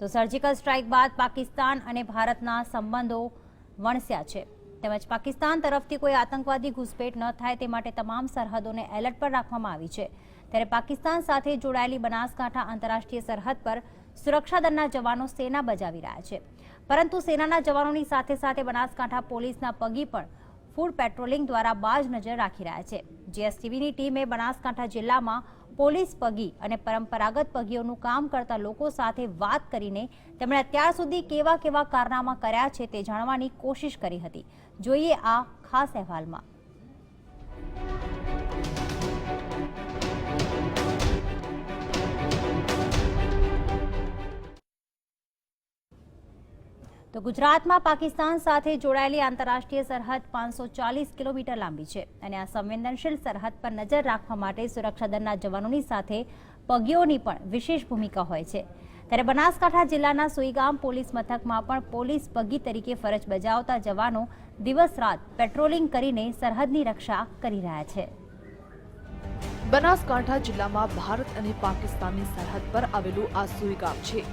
તો surgical strike બાદ પાકિસ્તાન અને ભારતના સંબંધો વણસ્યા છે. તેમજ પાકિસ્તાન તરફથી કોઈ આતંકવાદી ઘૂસપેઠ ન થાય તે માટે તમામ સરહદોને એલર્ટ પર રાખવામાં આવી છે. ત્યારે પાકિસ્તાન સાથે જોડાયેલી બનાસકાંઠા આંતરરાષ્ટ્રીય સરહદ પર સુરક્ષા દળના જવાનો સેના બજાવી રહ્યા છે. પરંતુ સેનાના જવાનોની સાથે સાથે બનાસકાંઠા પોલીસના પગી પણ ફૂડ પેટ્રોલિંગ દ્વારા બાજ નજર રાખી રહ્યા છે. જીએસટીવીની ટીમે બનાસકાંઠા જિલ્લામાં પોલીસ પગી અને પરંપરાગત પગીઓનું કામ કરતા લોકો સાથે વાત કરીને તેમણે અત્યાર સુધી કેવા કેવા કારનામા કર્યા છે તે જાણવાની કોશિશ કરી હતી. જોઈએ આ ખાસ અહેવાલમાં. તો ગુજરાતમાં પાકિસ્તાન સાથે જોડાયેલી આંતરરાષ્ટ્રીય સરહદ પાંચસો ચાલીસ કિલોમીટર લાંબી છે અને આ સંવેદનશીલ સરહદ પર નજર રાખવા માટે સુરક્ષા દળના જવાનોની સાથે પગીઓની પણ વિશેષ ભૂમિકા હોય છે. ત્યારે બનાસકાંઠા જિલ્લાના સુઈગામ પોલીસ મથકમાં પણ પોલીસ પગી તરીકે ફરજ બજાવતા જવાનો દિવસ રાત પેટ્રોલિંગ કરીને સરહદની રક્ષા કરી રહ્યા છે. બનાસકાંઠા જિલ્લામાં ભારત અને પાકિસ્તાનની સરહદ પર આવેલું આ સુઈગામ છે.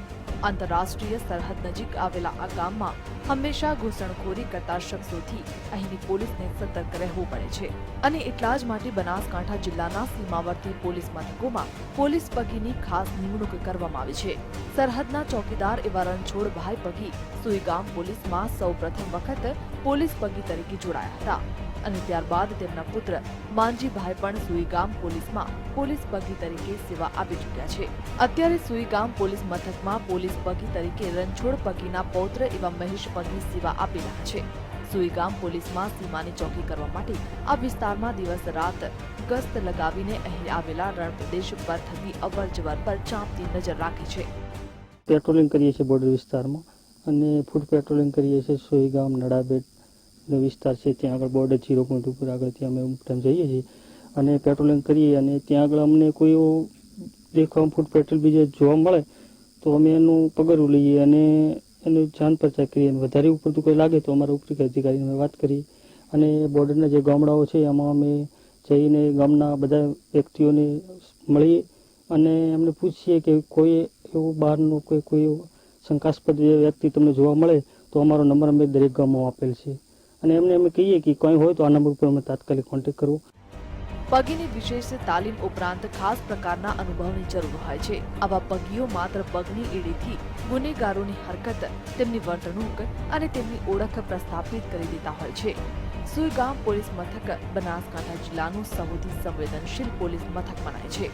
આંતરરાષ્ટ્રીય સરહદ નજીક આવેલા આ ગામમાં હંમેશા ઘૂસણખોરી કરતા શખ્સોથી અહીંની પોલીસને સતર્ક રહેવું પડે છે. અને એટલા જ માટે બનાસકાંઠા જિલ્લાના સીમાવર્તી પોલીસ મથકોમાં પોલીસ પગીની ખાસ નિમણૂક કરવામાં આવી છે. સરહદના ચોકીદાર એવા રણછોડભાઈ પગી સુઈગામ પોલીસમાં સૌપ્રથમ વખત પોલીસ પગી તરીકે જોડાયા હતા. અને ત્યારબાદ તેમના પુત્ર માનજીભાઈ પણ સુઈગામ પોલીસમાં પોલીસ બગી તરીકે સેવા આપી ચૂક્યા છે. અત્યારે સુઈગામ પોલીસ મથકમાં પોલીસ બગી તરીકે રણછોડ પગીના પૌત્ર એવા મહેશ પગી સેવા આપી રહ્યા છે. સુઈગામ પોલીસમાં સીમાની ચોકી કરવા માટે આ વિસ્તારમાં દિવસ રાત ગસ્ત લગાવીને અહીં આવેલા રણ પ્રદેશ પર થતી અવર જવર પર ચાંપતી નજર રાખે છે. પેટ્રોલિંગ કરીએ છીએ બોર્ડર વિસ્તારમાં અને ફૂડ પેટ્રોલિંગ કરીએ છીએ સુઈગામ નડાબેટ વિસ્તાર છે, ત્યાં આગળ બોર્ડર ઝીરો પોઈન્ટ ઉપર આગળ ત્યાં અમે અમુક ટાઈમ જઈએ છીએ. અને પેટ્રોલિંગ કરીએ અને ત્યાં આગળ અમને કોઈ એવો દેખાવ ફૂટ પેટ્રોલ બીજે જોવા મળે, તો અમે એનું પગરું લઈએ અને એનું જાણ પરચાર કરીએ. અને વધારે ઉપર તો કોઈ લાગે તો અમારા ઉપરી અધિકારીને અમે વાત કરીએ. અને બોર્ડરના જે ગામડાઓ છે એમાં અમે જઈને ગામના બધા વ્યક્તિઓને મળીએ અને એમને પૂછીએ કે કોઈ એવું બહારનું કોઈ કોઈ શંકાસ્પદ વ્યક્તિ તમને જોવા મળે, તો અમારો નંબર અમે દરેક ગામમાં આપેલ છે. અને એમને અમે કહીએ કે કંઈ હોય તો આ નંબર ઉપર અમે તાત્કાલિક કોન્ટેક્ટ કરવો. પગીની વિશેષ તાલીમ ઉપરાંત ખાસ પ્રકારના અનુભવની જરૂર હોય છે. આવા પગીઓ માત્ર પગની એડીથી ગુનેગારોની હરકત, તેમની વર્તણૂક અને તેમની ઓળખ પ્રસ્થાપિત કરી દેતા હોય છે. સુઈગામ પોલીસ મથક, બનાસકાંઠા જિલ્લાનું સૌથી સંવેદનશીલ પોલીસ મથક મનાય છે.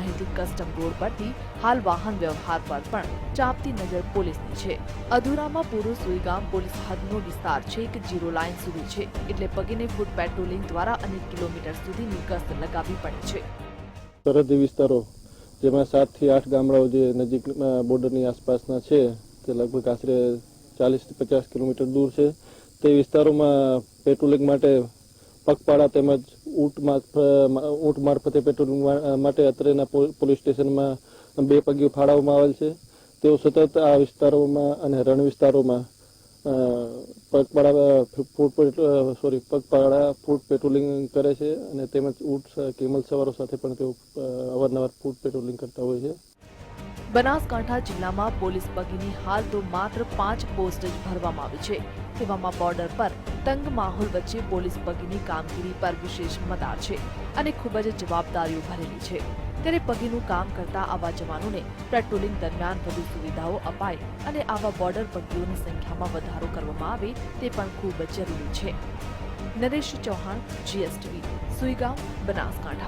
અહીંથી કસ્ટમ રોડ પરથી હાલ વાહન વ્યવહાર પર પણ ચાંપતી નજર પોલીસની છે. અધૂરામાં પૂરું સુઈગામ પોલીસ હદનો વિસ્તાર છે કે જીરો લાઇન સુધી છે, એટલે પગીને ફૂટ પેટ્રોલિંગ દ્વારા અનેક કિલોમીટર સુધીની ગસ્ત લગાવવી પડે છે. સરહદી વિસ્તારો, જેમાં સાતથી આઠ ગામડાઓ જે નજીક બોર્ડરની આસપાસના છે, તે લગભગ આશરે ચાલીસથી પચાસ કિલોમીટર દૂર છે. તે વિસ્તારોમાં પેટ્રોલિંગ માટે પગપાળા તેમજ ઊંટ મારફતે પેટ્રોલિંગ માટે અત્રેના પોલીસ સ્ટેશનમાં બે પગીઓ ફાળવવામાં આવેલ છે. તેઓ સતત આ વિસ્તારોમાં અને રણ વિસ્તારોમાં પગપાળા ફૂટ સોરી પગપાળા ફૂટ પેટ્રોલિંગ કરે છે અને તેમજ ઊંટ કેમલ સવારો સાથે પણ તેઓ અવારનવાર ફૂટ પેટ્રોલિંગ કરતા હોય છે. બનાસકાંઠા જિલ્લામાં પોલીસ પગીની હાલ તો માત્ર પાંચ પોસ્ટ જ ભરવામાં આવી છે. તેવામાં બોર્ડર પર તંગ માહોલ વચ્ચે પોલીસ પગીની કામગીરી પર વિશેષ મદાર છે અને ખૂબ જ જવાબદારીઓ ભરેલી છે. ત્યારે પગીનું કામ કરતા આવા જવાનોને પેટ્રોલિંગ દરમિયાન વધુ સુવિધાઓ અપાય અને આવા બોર્ડર પગીઓની સંખ્યામાં વધારો કરવામાં આવે તે પણ ખૂબ જરૂરી છે. નરેશ ચૌહાણ જીએસટીવી સુઈગામ, બનાસકાંઠા.